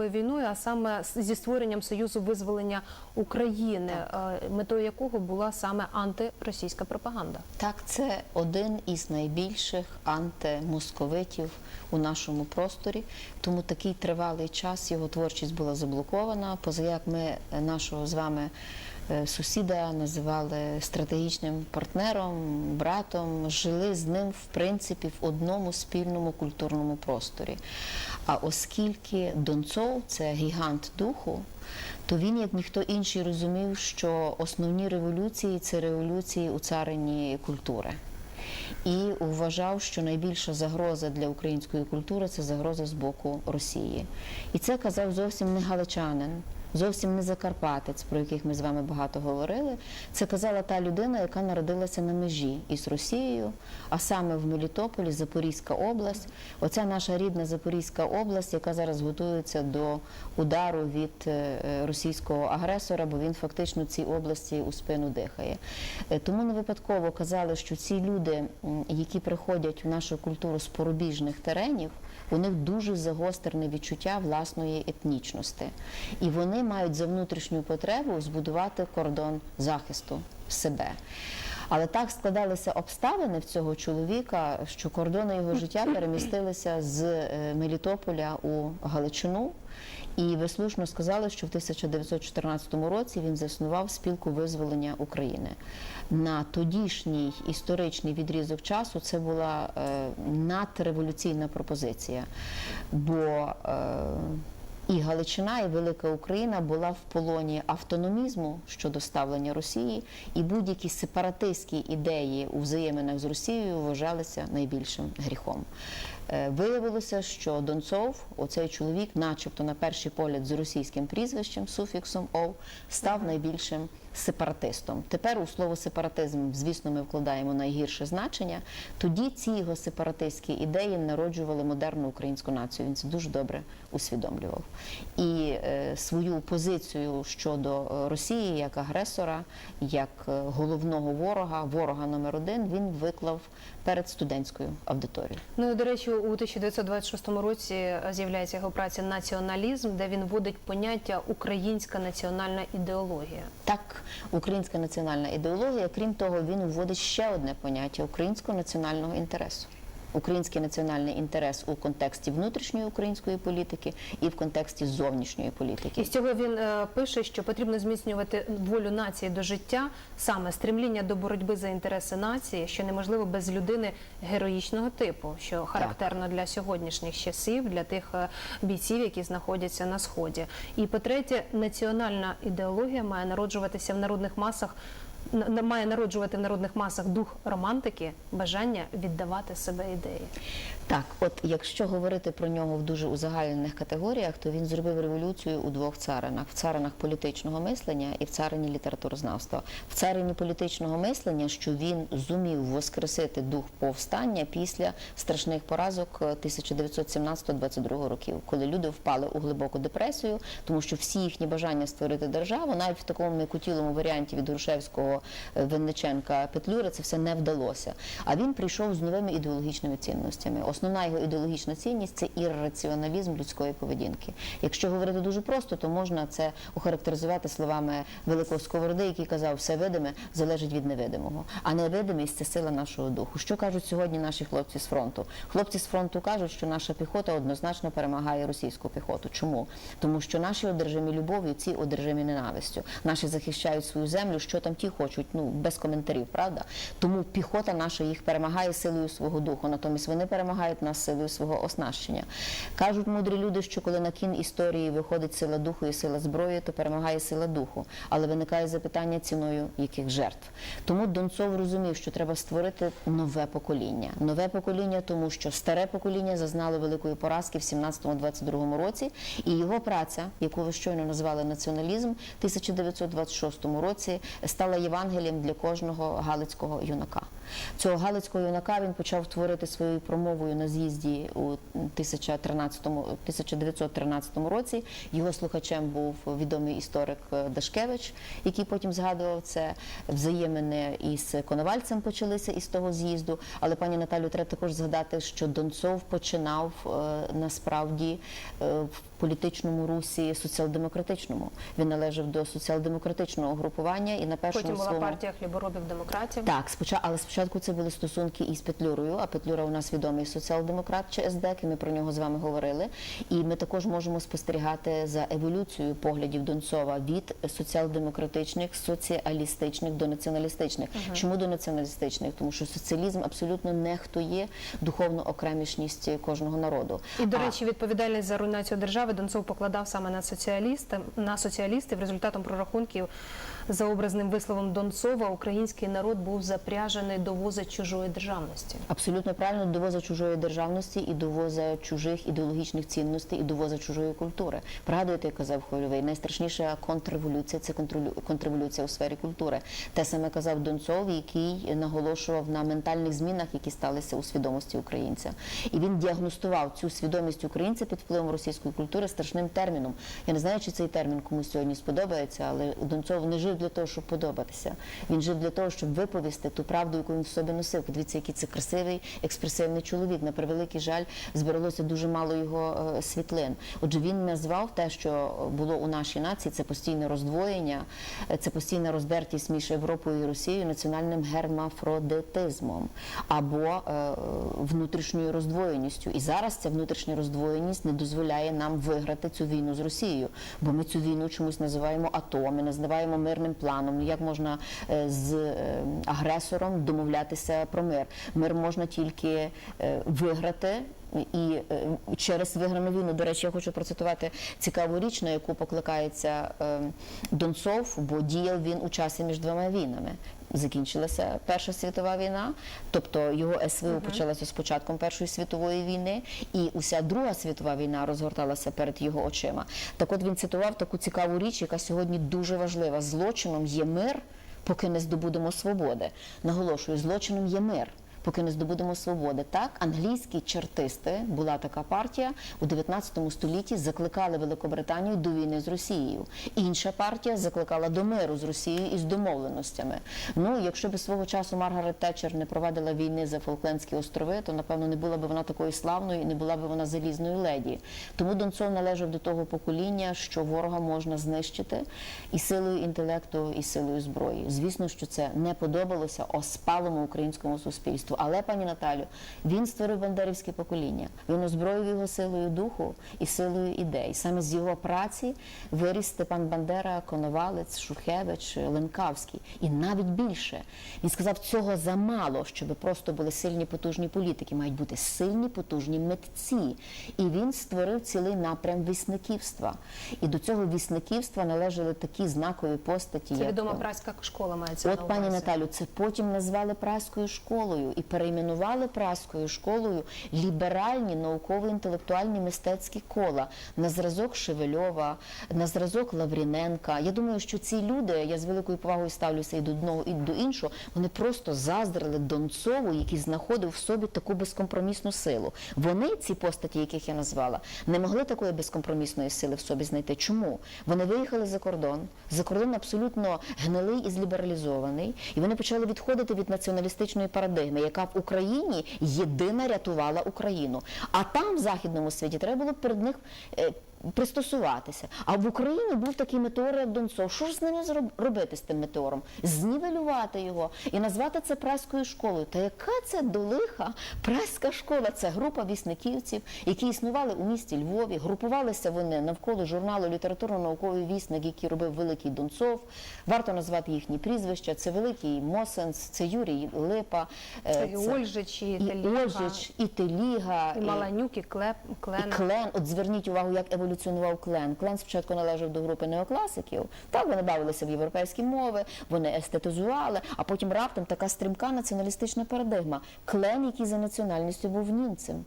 війною, а саме зі створенням Союзу визволення України, е, метою якого була саме антиросійська пропаганда. Так, це один із найбільших антимосковитів у нашому просторі. Тому такий тривалий час його творчість була заблокована. Поза як ми е, нашого з вами сусіда називали стратегічним партнером, братом, жили з ним в принципі в одному спільному культурному просторі. А оскільки Донцов це гігант духу, то він, як ніхто інший, розумів, що основні революції це революції у царині культури. І вважав, що найбільша загроза для української культури це загроза з боку Росії. І це казав зовсім не галичанин, зовсім не закарпатець, про яких ми з вами багато говорили. Це казала та людина, яка народилася на межі із Росією, а саме в Мелітополі, Запорізька область. Оця наша рідна Запорізька область, яка зараз готується до удару від е, російського агресора, бо він фактично цій області у спину дихає. Е, Тому не випадково казали, що ці люди, які приходять в нашу культуру з порубіжних теренів, них дуже загострене відчуття власної етнічності, і вони мають за внутрішню потребу збудувати кордон захисту себе. Але так складалися обставини в цього чоловіка, що кордони його життя перемістилися з е, Мелітополя у Галичину. І ви слушно сказали, що в 1914 році він заснував спілку визволення України. На тодішній історичний відрізок часу це була е, надреволюційна пропозиція. Бо е, і Галичина, і Велика Україна була в полоні автономізму щодо ставлення Росії, і будь-які сепаратистські ідеї у взаєминах з Росією вважалися найбільшим гріхом. Е, Виявилося, що Донцов, оцей чоловік, начебто на перший погляд з російським прізвищем, суфіксом ов, став найбільшим сепаратистом. Тепер у слово сепаратизм, звісно, ми вкладаємо найгірше значення. Тоді ці його сепаратистські ідеї народжували модерну українську націю. Він це дуже добре усвідомлював. І е, свою позицію щодо е, Росії як агресора, як е, головного ворога, ворога номер один, він виклав перед студентською аудиторією. Ну і, до речі, у 1926 році з'являється його праця Націоналізм, де він вводить поняття українська національна ідеологія. Так, українська національна ідеологія, крім того, він вводить ще одне поняття українського національного інтересу. Український національний інтерес у контексті внутрішньої української політики і в контексті зовнішньої політики. І з цього він е, пише, що потрібно зміцнювати волю нації до життя, саме стремління до боротьби за інтереси нації, що неможливо без людини героїчного типу, що характерно для сьогоднішніх часів, для тих е, бійців, які знаходяться на сході. І по-третє, національна ідеологія має народжуватися в народних масах. Має народжувати в народних масах дух романтики, бажання віддавати себе ідеї. Так, от якщо говорити про нього в дуже узагальнених категоріях, то він зробив революцію у двох царинах: в царинах політичного мислення і в царині літературознавства. В царині політичного мислення, що він зумів воскресити дух повстання після страшних поразок е, 1917-22 років, коли люди впали у глибоку депресію, тому що всі їхні бажання створити державу, навіть в такому м'якотілому варіанті від Грушевського, е, Винниченка, Петлюри, це все не вдалося. А він прийшов з новими ідеологічними цінностями. Основна його ідеологічна цінність це ірраціоналізм людської поведінки. Якщо говорити дуже просто, то можна це охарактеризувати словами великого сковороди, який казав, все видиме залежить від невидимого, а невидимість це сила нашого духу. Що кажуть сьогодні наші хлопці з фронту? Хлопці з фронту кажуть, що наша піхота однозначно перемагає російську піхоту. Чому? Тому що наші одержимі любов'ю, ці одержимі ненавистю. Наші захищають свою землю, що там ті хочуть, ну без коментарів, правда? Тому піхота наша їх перемагає силою свого духу, натомість вони перемагають нас силою свого оснащення. Кажуть мудрі люди, що коли на кін історії виходить сила духу і сила зброї, то перемагає сила духу. Але виникає запитання ціною яких жертв. Тому Донцов розумів, що треба створити нове покоління. Нове покоління, тому що старе покоління зазнало великої поразки в 17-22 році, і його праця, яку ви щойно назвали націоналізм, в 1926 році стала Євангелієм для кожного галицького юнака. Цього галицького юнака він почав творити своєю промовою на з'їзді у 1013, 1913 році. Його слухачем був відомий історик Дашкевич, який потім згадував це. Взаємини із Коновальцем почалися із того з'їзду. Але пані Наталю, треба також згадати, що Донцов починав е, насправді е, в політичному русі соціал-демократичному. Він належав до соціал-демократичного групування і на першому Потім була своєму... партія хліборобів демократів. Так, спочатку, але спочатку це були стосунки із Петлюрою. А Петлюра у нас відомий соціал-демократ чи СДЕК, і ми про нього з вами говорили. І ми також можемо спостерігати за еволюцією поглядів Донцова від соціал-демократичних, соціалістичних до націоналістичних. Чому до націоналістичних? Тому що соціалізм абсолютно нехтує духовну окремішність кожного народу. І, до А- речі, відповідальність за руйнацію держави Донцов покладав саме на соціалістів, на соціалістів. Результатом прорахунків за образним висловом Донцова український народ був запряжений до воза чужої державності. Абсолютно правильно довоза чужої державності і довоза чужих ідеологічних цінностей, і довоза чужої культури. Пригадуєте, казав Хвильовий, найстрашніша контрреволюція це контрреволюція у сфері культури. Те саме казав Донцов, який наголошував на ментальних змінах, які сталися у свідомості українця. І він діагностував цю свідомість українця під впливом російської культури страшним терміном. Я не знаю, чи цей термін комусь сьогодні сподобається, але Донцов не жив для того, щоб подобатися. Він жив для того, щоб виповісти ту правду, яку він в собі носив. Подивіться, який це красивий, експресивний чоловік. На превеликий жаль, збереглося дуже мало його е, світлин. Отже, він назвав те, що було у нашій нації, це постійне роздвоєння, е, це постійна роздертість між Європою і Росією, національним гермафродитизмом або е, внутрішньою роздвоєністю. І зараз ця внутрішня роздвоєність не дозволяє нам виграти цю війну з Росією, бо ми цю війну чомусь називаємо АТО, ми називаємо мирним планом. Як можна е, з е, агресором домовлятися про мир? Мир можна тільки е, виграти. І е, через виграну війну, до речі, я хочу процитувати цікаву річ, на яку покликається е, Донцов, бо діяв він у часі між двома війнами. Закінчилася Перша світова війна, тобто його СВО почалося з початком Першої світової війни, і уся Друга світова війна розгорталася перед його очима. Так от він цитував таку цікаву річ, яка сьогодні дуже важлива. Злочином є мир, поки не здобудемо свободи. Наголошую, злочином є мир. Поки не здобудемо свободи, так англійські чартисти була така партія у 19 столітті. Закликали Великобританію до війни з Росією. Інша партія закликала до миру з Росією і з домовленостями. Ну, якщо б свого часу Маргарет Тетчер не провадила війни за Фолклендські острови, то напевно не була б вона такою славною і не була б вона залізною леді. Тому Донцов належав до того покоління, що ворога можна знищити і силою інтелекту, і силою зброї. Звісно, що це не подобалося оспалому українському суспільству. Але, пані Наталю, він створив бандерівське покоління. Він озброїв його силою духу і силою ідей. Саме з його праці виріс Степан Бандера, Коновалець, Шухевич, Ленкавський. І навіть більше. Він сказав, цього замало, щоб просто були сильні потужні політики. Мають бути сильні потужні митці. І він створив цілий напрям вісниківства. І до цього вісниківства належали такі знакові постаті, Це як відома праська школа мається на От, пані. Наталю, це потім назвали праською школою і перейменували праською школою ліберальні науково-інтелектуальні мистецькі кола на зразок Шевельова, на зразок Лавріненка. Я думаю, що ці люди, я з великою повагою ставлюся і до одного, і до іншого, вони просто заздрили Донцову, який знаходив в собі таку безкомпромісну силу. Вони, ці постаті, яких я назвала, не могли такої безкомпромісної сили в собі знайти. Чому? Вони виїхали за кордон. За кордон абсолютно гнилий і злібералізований, і вони почали відходити від націоналістичної парадигми, яка в Україні єдина рятувала Україну. А там, в західному світі, треба було перед них. Пристосуватися, а в Україні був такий метеор, як Донцов. Що ж з ними зроб- робити з тим метеором? Знівелювати його і назвати це праською школою. Та яка це до лиха праська школа? Це група вісниківців, які існували у місті Львові. Групувалися вони навколо журналу літературно-науковий вісник, який робив Великий Донцов. Варто назвати їхні прізвища. Це Великий Мосенс, це Юрій Липа, е, Це і Ольжич, і і Теліга, Ольжич, і Теліга, і Маланюк, і Клен. і Клен, от зверніть увагу, як еволюціонував Клен. Клен спочатку належав до групи неокласиків. Так вони бавилися в європейські мови, вони естетизували, а потім раптом така стрімка націоналістична парадигма. Клен, який за національністю був німцем.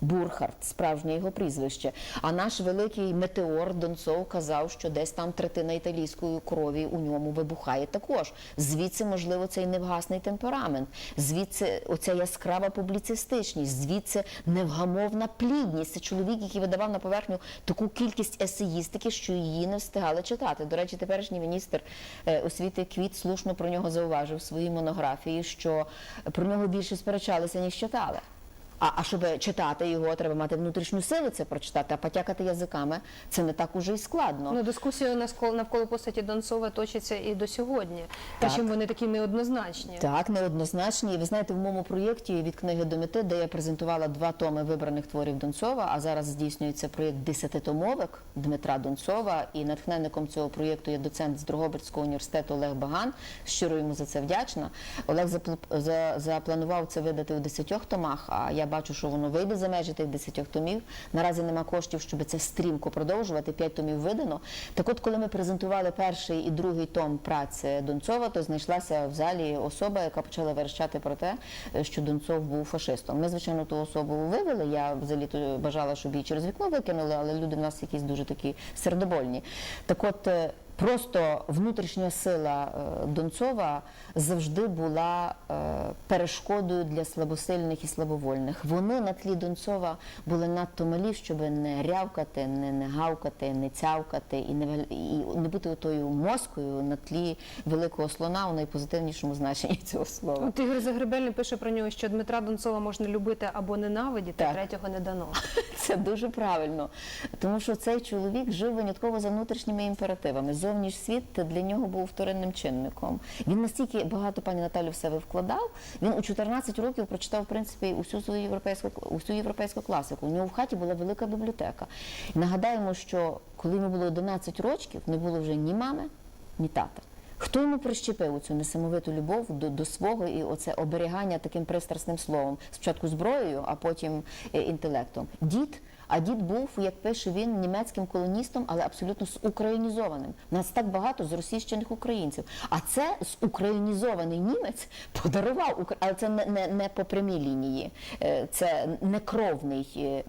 Бурхард, справжнє його прізвище. А наш великий метеор Донцов казав, що десь там третина італійської крові у ньому вибухає також. Звідси, можливо, цей невгасний темперамент, звідси оця яскрава публіцистичність, звідси невгамовна плідність. Це чоловік, який видавав на поверхню таку кількість есеїстики, що її не встигали читати. До речі, теперішній міністр е, освіти Квіт слушно про нього зауважив в своїй монографії, що про нього більше сперечалися, ніж читали. А, а щоб читати його, треба мати внутрішню силу це прочитати, а потякати язиками це не так уже й складно. Ну, дискусія навколо, навколо постаті Донцова точиться і до сьогодні. Так. Чим вони такі неоднозначні. Так, неоднозначні. І ви знаєте, в моєму проєкті від книги до мети, де я презентувала два томи вибраних творів Донцова, а зараз здійснюється проєкт десятитомовик Дмитра Донцова. І натхненником цього проєкту є доцент з Дрогобицького університету Олег Баган. Щиро йому за це вдячна. Олег запл- запланував це видати у десятьох томах. А я бачу, що воно вийде за межі тих десятьох томів. Наразі нема коштів, щоб це стрімко продовжувати. П'ять томів видано. Так от, коли ми презентували перший і другий том праці Донцова, то знайшлася в залі особа, яка почала верещати про те, що Донцов був фашистом. Ми, звичайно, ту особу вивели. Я взагалі бажала, щоб її через вікно викинули, але люди в нас якісь дуже такі сердобольні. Так от. Просто внутрішня сила е, Донцова завжди була е, перешкодою для слабосильних і слабовольних. Вони на тлі Донцова були надто малі, щоб не рявкати, не, не гавкати, не цявкати і не і не бути отою москою на тлі великого слона у найпозитивнішому значенні цього слова. От Ігор Загребельний пише про нього, що Дмитра Донцова можна любити або ненавидіти, Так. третього не дано. Це дуже правильно, тому що цей чоловік жив винятково за внутрішніми імперативами. Зовнішній світ для нього був вторинним чинником. Він настільки багато пані Наталю в себе вкладав. Він у 14 років прочитав в принципі усю свою європейську усю європейську класику. У нього в хаті була велика бібліотека. Нагадаємо, що коли йому було 11 років, не було вже ні мами, ні тата. Хто йому прищепив цю несамовиту любов до, до свого і оце оберігання таким пристрасним словом? Спочатку зброєю, а потім е, інтелектом. Дід. А дід був, як пише він, німецьким колоністом, але абсолютно зукраїнізованим. Нас так багато з російщених українців. А це зукраїнізований німець подарував але це не, не, не по прямій лінії, Е, це не кровний е,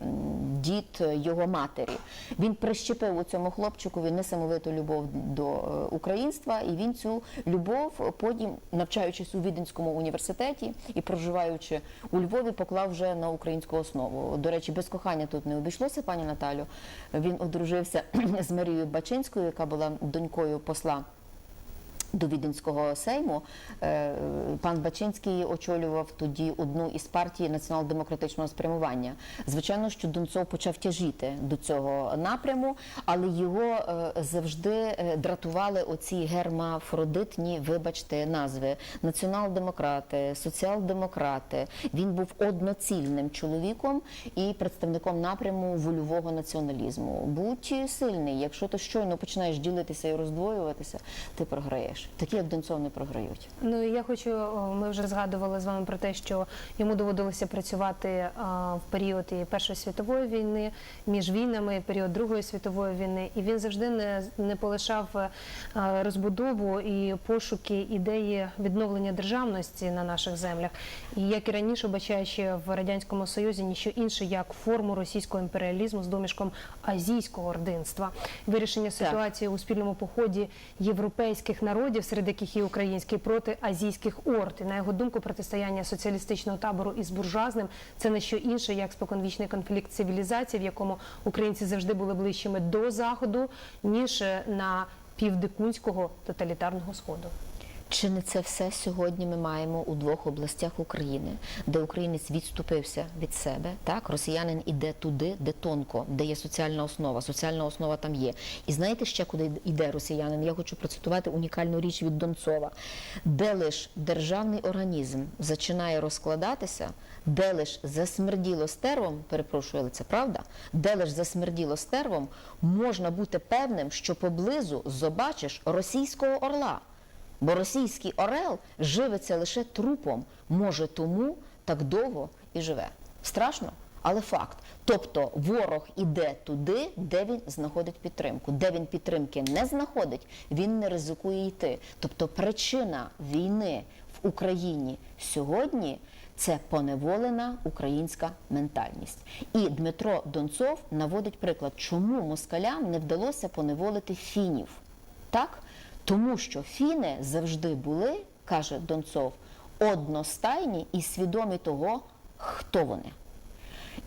дід його матері. Він прищепив у цьому хлопчикові несамовиту любов до е, українства, і він цю любов потім, навчаючись у Віденському університеті і проживаючи у Львові, поклав вже на українську основу. До речі, без кохання тут не обійшлося, пані Наталю. Він одружився з Марією Бачинською, яка була донькою посла. До Віденського сейму Е, пан Бачинський очолював тоді одну із партій націонал-демократичного спрямування. Звичайно, що Донцов почав тяжіти до цього напряму, але його е, завжди е, дратували оці гермафродитні, вибачте, назви: націонал-демократи, соціал-демократи. Він був одноцільним чоловіком і представником напряму вольового націоналізму. Будь сильний, якщо ти щойно починаєш ділитися і роздвоюватися, ти програєш. Такі як Донцов не програють. Ну я хочу, ми вже згадували з вами про те, що йому доводилося працювати а, в період і Першої світової війни, між війнами, і період Другої світової війни, і він завжди не, не полишав е, а, розбудову і пошуки ідеї відновлення державності на наших землях. І як і раніше, бачаючи в радянському союзі ніщо інше як форму російського імперіалізму з домішком азійського ординства, вирішення ситуації у спільному поході європейських народів, серед яких і український, проти азійських орд. І на його думку, протистояння соціалістичного табору із буржуазним це не що інше, як споконвічний конфлікт цивілізацій, в якому українці завжди були ближчими до заходу, ніж е, на півдикунського тоталітарного сходу. Чи не це все сьогодні ми маємо у двох областях України, де українець відступився від себе? Так, росіянин іде туди, де тонко, де є соціальна основа. Соціальна основа там є. І знаєте ще куди йде росіянин? Я хочу процитувати унікальну річ від Донцова, де лиш державний організм зачинає розкладатися, де лиш засмерділо стервом, перепрошую, але це правда, де лиш засмерділо стервом, можна бути певним, що поблизу побачиш російського орла. Бо російський орел живиться лише трупом, може тому так довго і живе. Страшно, але факт. Тобто ворог іде туди, де він знаходить підтримку. Де він підтримки не знаходить, він не ризикує йти. Тобто причина війни в Україні сьогодні це поневолена українська ментальність. І Дмитро Донцов наводить приклад, чому москалям не вдалося поневолити фінів. Так? Тому що фіни завжди були, каже Донцов, одностайні і свідомі того, хто вони.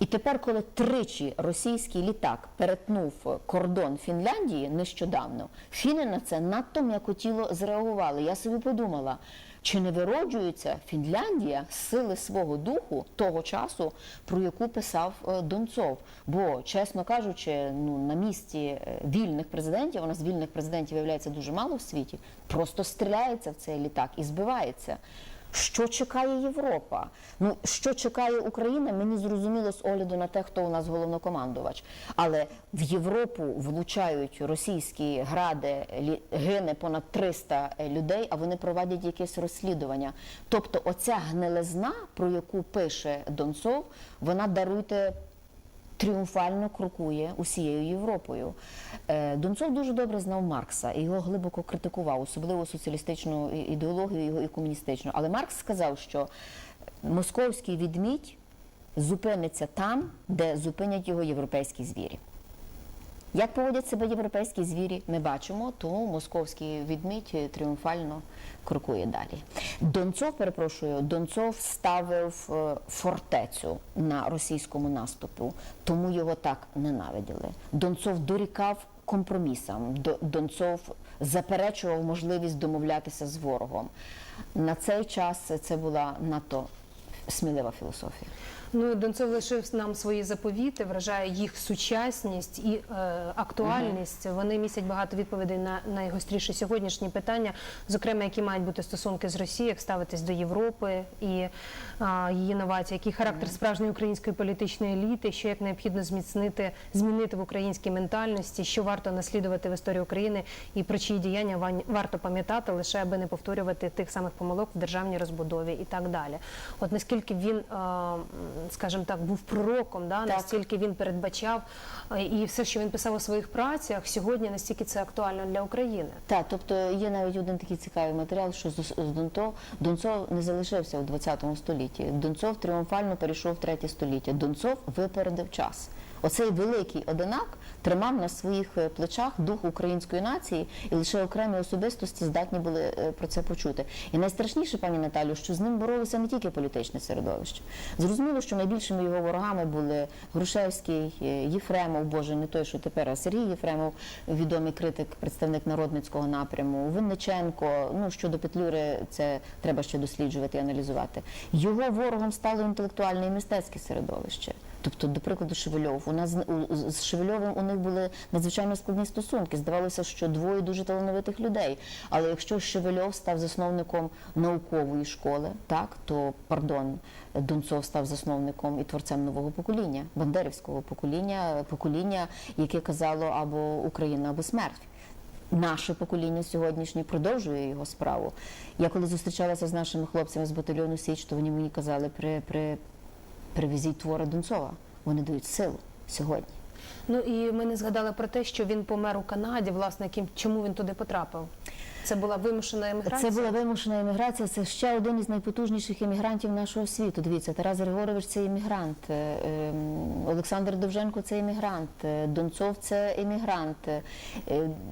І тепер, коли тричі російський літак перетнув кордон Фінляндії нещодавно, фіни на це надто м'якотіло зреагували. Я собі подумала, чи не вироджується Фінляндія з сили свого духу того часу, про яку писав е, Донцов? Бо, чесно кажучи, ну на місці е, вільних президентів, у нас вільних президентів виявляється дуже мало в світі, просто стріляється в цей літак і збивається. Що чекає Європа? Ну що чекає Україна? Мені зрозуміло з огляду на те, хто у нас головнокомандувач. Але в Європу влучають російські гради, гине понад 300 людей, а вони проводять якесь розслідування. Тобто, оця гнилизна, про яку пише Донцов, вона даруйте тріумфально крокує усією Європою. Е, Донцов дуже добре знав Маркса і його глибоко критикував, особливо соціалістичну ідеологію його і комуністичну. Але Маркс сказав, що московський відмідь зупиниться там, де зупинять його європейські звірі. Як поводять себе європейські звірі, ми бачимо, тому московський відмідь тріумфально крокує далі. Донцов, перепрошую, Донцов ставив е, фортецю на російському наступу, тому його так ненавиділи. Донцов дорікав компромісам. До- Донцов заперечував можливість домовлятися з ворогом. На цей час це була надто смілива філософія. Ну, Донцов лишив нам свої заповіти, вражає їх сучасність і е, актуальність. Вони містять багато відповідей на найгостріші сьогоднішні питання, зокрема, які мають бути стосунки з Росією, як ставитись до Європи і а, її новацій, який характер справжньої української політичної еліти, що як необхідно зміцнити, змінити в українській ментальності, що варто наслідувати в історії України і про чиї діяння варто пам'ятати, лише аби не повторювати тих самих помилок в державній розбудові і так далі. От наскільки він, е, скажімо так, був пророком, да, настільки він передбачав е, і все, що він писав у своїх працях, сьогодні настільки це актуально для України. Так, тобто є навіть один такий цікавий матеріал, що з з Донцов, Донцов не залишився у 20 столітті. Донцов тріумфально перейшов в третє століття. Донцов випередив час. Оцей великий одинак тримав на своїх е, плечах дух української нації, і лише окремі особистості здатні були е, про це почути. І найстрашніше, пані Наталю, що з ним боролося не тільки політичне середовище. Зрозуміло, що найбільшими його ворогами були Грушевський, е, Єфремов, боже, не той, що тепер, а Сергій Єфремов, відомий критик, представник народницького напряму, Винниченко. Ну щодо Петлюри, це треба ще досліджувати і аналізувати. Його ворогом стало інтелектуальне і мистецьке середовище. Тобто, до прикладу, Шевельов. У нас з- Шевельовим у них були надзвичайно складні стосунки. Здавалося, що двоє дуже талановитих людей. Але якщо Шевельов став засновником наукової школи, так то пардон, Донцов став засновником і творцем нового покоління, бандерівського покоління, покоління, яке казало або Україна, або смерть. Наше покоління сьогоднішнє продовжує його справу. Я коли зустрічалася з нашими хлопцями з батальйону Січ, то вони мені казали при, при привезіть твори Донцова. Вони дають силу сьогодні. Ну і ми не згадали про те, що він помер у Канаді. Власне, яким чому він туди потрапив? Це була вимушена еміграція. Це була вимушена еміграція. Це ще один із найпотужніших емігрантів нашого світу. Дивіться, Тарас Григорович це емігрант, е, ем, Олександр Довженко це емігрант, е, Донцов це емігрант. Е,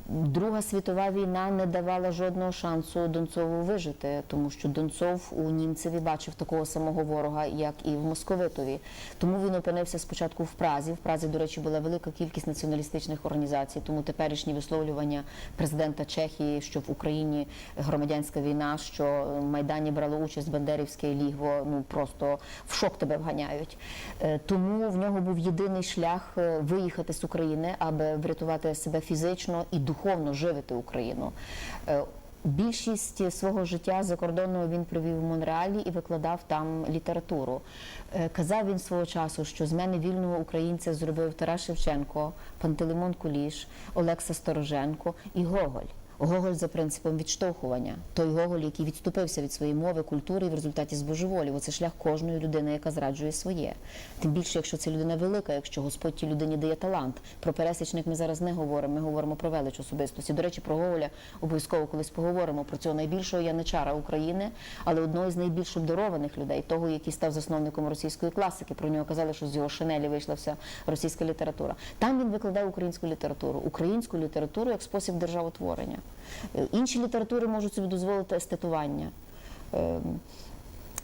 Друга світова війна не давала жодного шансу Донцову вижити, тому що Донцов у німцеві бачив такого самого ворога, як і в московитові. Тому він опинився спочатку в Празі. В Празі, до речі, була велика кількість націоналістичних організацій. Тому теперішні висловлювання президента Чехії, що в громадянська війна, що в Майдані брало участь Бандерівське лігво, ну просто в шок тебе вганяють. Е, Тому в нього був єдиний шлях е, виїхати з України, аби врятувати себе фізично і духовно живити Україну. Е, Більшість свого життя закордонного він провів в Монреалі і викладав там літературу. Е, Казав він свого часу, що з мене вільного українця зробив Тарас Шевченко, Пантелеймон Куліш, Олекса Стороженко і Гоголь. Гоголь за принципом відштовхування. Той Гоголь, який відступився від своєї мови, культури і в результаті збожеволів. Оце шлях кожної людини, яка зраджує своє. Тим більше, якщо це людина велика, якщо Господь тій людині дає талант. Про пересічник ми зараз не говоримо. Ми говоримо про велич особистості. До речі, про Гоголя обов'язково колись поговоримо про цього найбільшого яничара України, але одного з найбільш обдарованих людей, того, який став засновником російської класики. Про нього казали, що з його шинелі вийшла вся російська література. Там він викладав українську літературу, українську літературу як спосіб державотворення. Е, Інші літератури можуть собі дозволити естетування.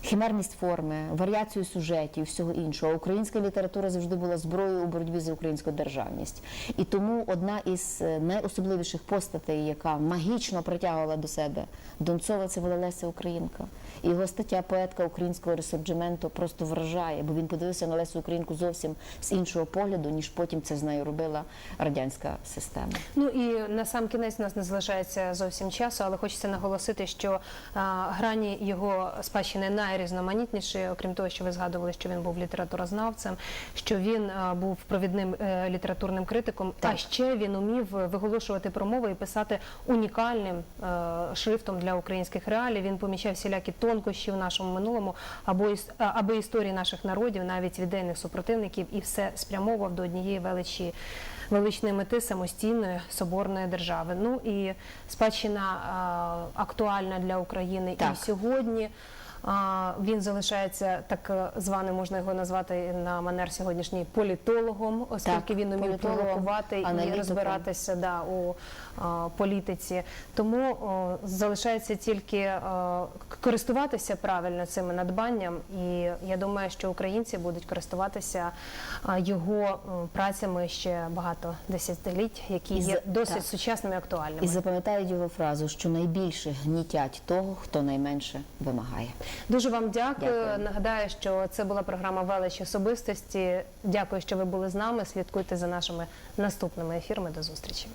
Химерність форми, варіацію сюжетів, всього іншого. Українська література завжди була зброєю у боротьбі за українську державність. І тому одна із е, найособливіших постатей, яка магічно притягувала до себе Донцова, це була Леся Українка. І його стаття поетка українського ресурджементу просто вражає, бо він подивився на Лесю Українку зовсім з іншого погляду, ніж потім це з нею робила радянська система. Ну і на сам кінець у нас не залишається зовсім часу, але хочеться наголосити, що а, грані його спадщини найрізноманітніші, окрім того, що ви згадували, що він був літературознавцем, що він був провідним е, літературним критиком. Так. А ще він умів виголошувати промови і писати унікальним е, шрифтом для українських реалій. Він помічав всілякі тонкощі в нашому минулому, або або історії наших народів, навіть від ідейних супротивників, і все спрямовував до однієї величі величної мети самостійної соборної держави. Ну і спадщина а, актуальна для України Так. і сьогодні. Він залишається так е, званим, можна його назвати на манер сьогоднішній політологом, оскільки Так, він умів провокувати і розбиратися да, у а, політиці. Тому о, залишається тільки е, користуватися правильно цим надбанням. І я думаю, що українці будуть користуватися його працями ще багато десятиліть, які І є за- досить так. сучасними і актуальними. І запам'ятають його фразу, що найбільше гнітять того, хто найменше вимагає. Дуже вам дякую. Дякую. Нагадаю, що це була програма Велич особистості. Дякую, що ви були з нами. Слідкуйте за нашими наступними ефірами. До зустрічі.